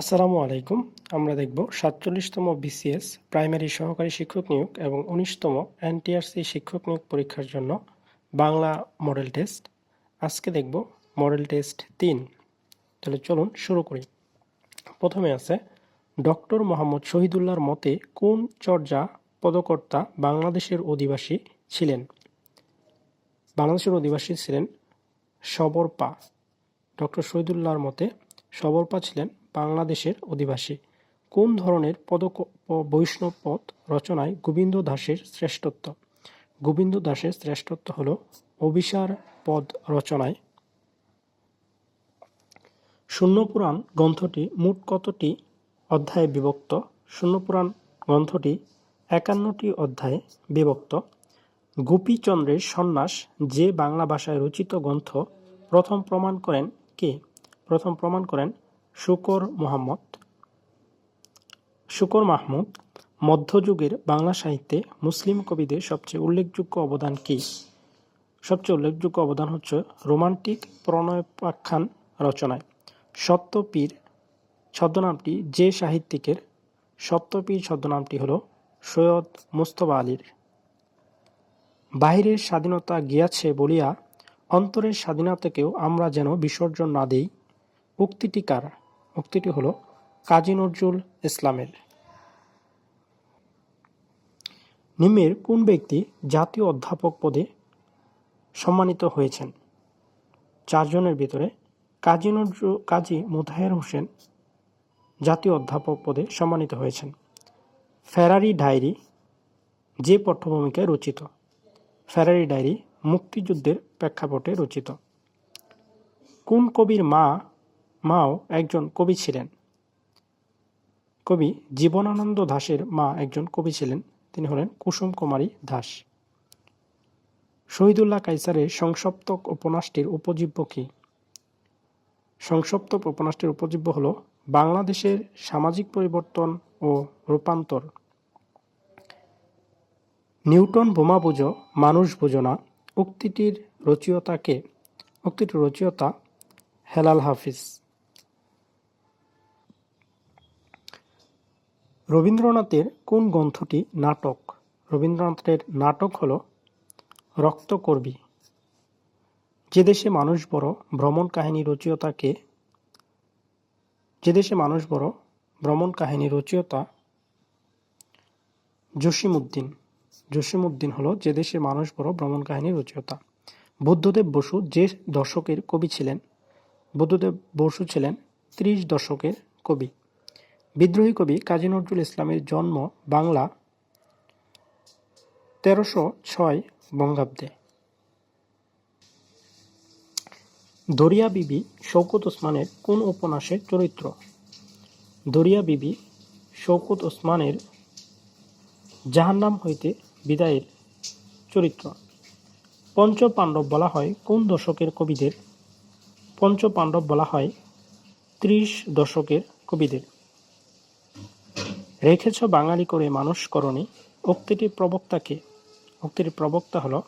আসসালামু আলাইকুম। আমরা দেখব সাতচল্লিশতম বিসিএস প্রাইমারি সহকারী শিক্ষক নিয়োগ এবং উনিশতম এনটিআরসি শিক্ষক নিয়োগ পরীক্ষার জন্য বাংলা মডেল টেস্ট। আজকে দেখব মডেল টেস্ট তিন। তাহলে চলুন শুরু করি। প্রথমে আছে, ডক্টর মোহাম্মদ শহীদুল্লাহর মতে কোন চর্যা পদকর্তা বাংলাদেশের অধিবাসী ছিলেন? বাংলাদেশের অধিবাসী ছিলেন সবরপা। ডক্টর শহীদুল্লাহর মতে সবরপা ছিলেন বাংলাদেশের অধিবাসী। কোন ধরনের পদক বৈষ্ণব পথ রচনায় গোবিন্দ দাসের শ্রেষ্ঠত্ব? গোবিন্দ দাসের শ্রেষ্ঠত্ব হল অভিসার পদ রচনায়। শূন্যপুরাণ গ্রন্থটি মোট কতটি অধ্যায়ে বিভক্ত? শূন্যপুরাণ গ্রন্থটি একান্নটি অধ্যায়ে বিভক্ত। গোপীচন্দ্রের সন্ন্যাস যে বাংলা ভাষায় রচিত গ্রন্থ প্রথম প্রমাণ করেন কে? প্রথম প্রমাণ করেন শুকর মোহাম্মদ। শুকর মাহমুদ, মধ্যযুগের বাংলা সাহিত্যে মুসলিম কবিদের সবচেয়ে উল্লেখযোগ্য অবদান কি? সবচেয়ে উল্লেখযোগ্য অবদান হচ্ছে রোমান্টিক প্রণয়োপাখ্যান রচনায়। সত্যপীর ছদ্মনামটি যে সাহিত্যিকের, সত্যপীর ছদ্মনামটি হল সৈয়দ মুস্তফা আলীর। বাহিরের স্বাধীনতা গিয়াছে বলিয়া অন্তরের স্বাধীনতাকেও আমরা যেন বিসর্জন না দেই, উক্তিটি কার? উক্তিটি হল কাজী নজরুল ইসলামের। নিম্নের কোন ব্যক্তি জাতীয় অধ্যাপক পদে সম্মানিত হয়েছেন? চারজনের ভিতরে কাজী নজরুল কাজী মুতাহের হোসেন জাতীয় অধ্যাপক পদে সম্মানিত হয়েছেন। ফেরারি ডায়েরি যে পট্টভূমিকায় রচিত। ফেরারি ডায়েরি মুক্তিযুদ্ধের প্রেক্ষাপটে রচিত। কোন কবির মা মাও একজন কবি ছিলেন। কবি জীবনানন্দ দাসের মা একজন কবি ছিলেন, তিনি হলেন কুসুম কুমারী দাস শহীদুল্লাহ কাইসারের সংসপ্তক উপন্যাসটির উপজীব্য কি? সংসপ্তক উপন্যাসটির উপজীব্য হল বাংলাদেশের সামাজিক পরিবর্তন ও রূপান্তর। নিউটন বোমা বুঝো, মানুষ বুঝো না, উক্তিটির রচয়িতাকে উক্তিটির রচয়িতা হেলাল হাফিজ। রবীন্দ্রনাথের কোন গ্রন্থটি নাটক? রবীন্দ্রনাথের নাটক হল রক্তকর্বী। যে দেশে মানুষ বড়, ভ্রমণ কাহিনী রচয়িতাকে যে দেশে মানুষ বড়, ভ্রমণ কাহিনী রচয়িতা জসিমউদ্দিন। জসিমউদ্দিন হলো যে দেশে মানুষ বড়, ভ্রমণ কাহিনী রচয়িতা। বুদ্ধদেব বসু যে দশকের কবি ছিলেন, বুদ্ধদেব বসু ছিলেন ত্রিশ দশকের কবি। বিদ্রোহী কবি কাজী নজরুল ইসলামের জন্ম বাংলা তেরোশো ছয় বঙ্গাব্দে। দরিয়া বিবি শৌকত ওসমানের কোন উপন্যাসের চরিত্র? দরিয়া বিবি শৌকত ওসমানের জাহান্নাম হইতে বিদায়ের চরিত্র। পঞ্চ পাণ্ডব বলা হয় কোন দশকের কবিদের? পঞ্চ পাণ্ডব বলা হয় ত্রিশ দশকের কবিদের। রেখেছ বাঙালি করে মানুষ করণে উক্তিটির প্রবক্তাকে উক্তিটির প্রবক্তা হল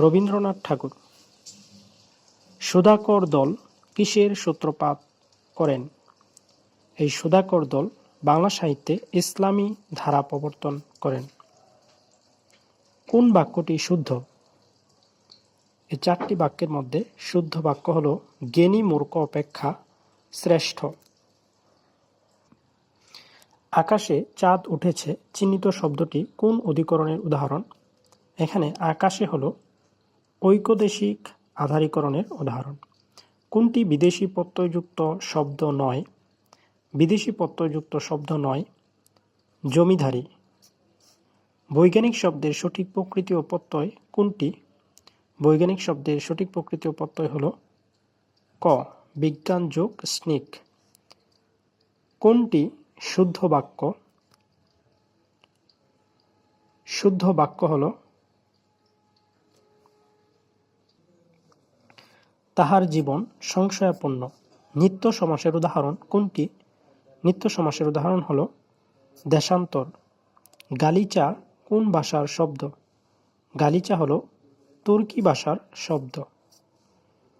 রবীন্দ্রনাথ ঠাকুর। সুধাকর দল কিসের সূত্রপাত করেন? এই সুধাকর দল বাংলা সাহিত্যে ইসলামী ধারা প্রবর্তন করেন। কোন বাক্যটি শুদ্ধ? এই চারটি বাক্যের মধ্যে শুদ্ধ বাক্য হল, জ্ঞানী মূর্খ অপেক্ষা শ্রেষ্ঠ। আকাশে চাঁদ উঠেছে চিহ্নিত শব্দটি কোন অধিকরণের উদাহরণ? এখানে আকাশে হল ঐকদেশিক আধারীকরণের উদাহরণ। কোনটি বিদেশি প্রত্যয়যুক্ত শব্দ নয়? বিদেশি প্রত্যয়যুক্ত শব্দ নয়, জমিধারী। বৈজ্ঞানিক শব্দের সঠিক প্রকৃতি ও প্রত্যয় কোনটি? বৈজ্ঞানিক শব্দের সঠিক প্রকৃতি ও প্রত্যয় হল ক বিজ্ঞান যোগ স্নিক কোনটি শুদ্ধ বাক্য। শুদ্ধ বাক্য হল, তাহার জীবন সংশয়াপন্ন। নিত্য সমাসের উদাহরণ কোনটি? নিত্য সমাসের উদাহরণ হল, দেশান্তর। গালিচা কোন ভাষার শব্দ? গালিচা হল, তুর্কি ভাষার শব্দ।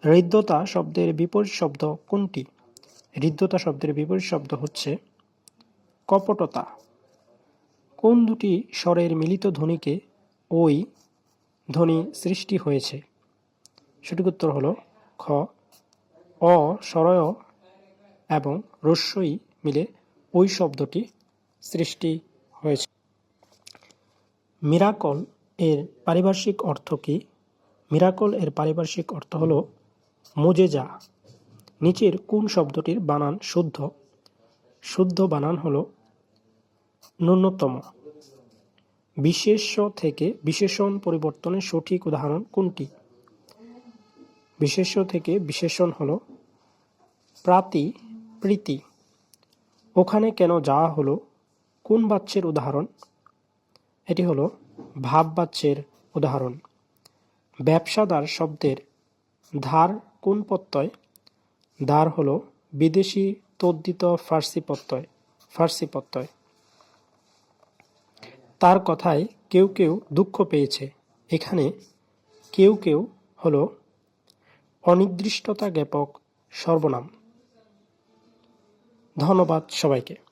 হৃদ্যতা শব্দের বিপরীত শব্দ কোনটি? হৃদ্যতা শব্দের বিপরীত শব্দ হচ্ছে কপটতা। কোন দুটি স্বরের মিলিত ধ্বনিকে ওই ধ্বনি সৃষ্টি হয়েছে? সঠিক উত্তর হলো খ। অ, স্বরয় এবং রস্যই মিলে ওই শব্দটি সৃষ্টি হয়েছে। মিরাকল এর পারিভাষিক অর্থ কি? মিরাকল এর পারিভাষিক অর্থ হলো মোজেজা। নিচের কোন শব্দটির বানান শুদ্ধ? শুদ্ধ বানান হলো ন্যূনতম। বিশেষ্য থেকে বিশেষণ পরিবর্তনের সঠিক উদাহরণ কোনটি? বিশেষ্য থেকে বিশেষণ হলো প্রাতি, প্রীতি। ওখানে কেন যাওয়া হলো, কোন বাচ্যের উদাহরণ? এটি হলো ভাব বাচ্যের উদাহরণ। ব্যবসাদার শব্দের ধার কোন প্রত্যয়? ধার হলো বিদেশি তদ্দিত ফার্সি প্রত্যয় ফার্সি প্রত্যয়। তার কথায় কেউ কেউ দুঃখ পেয়েছে। এখানে কেউ কেউ হল অনির্দিষ্টতা জ্ঞাপক সর্বনাম। ধন্যবাদ সবাইকে।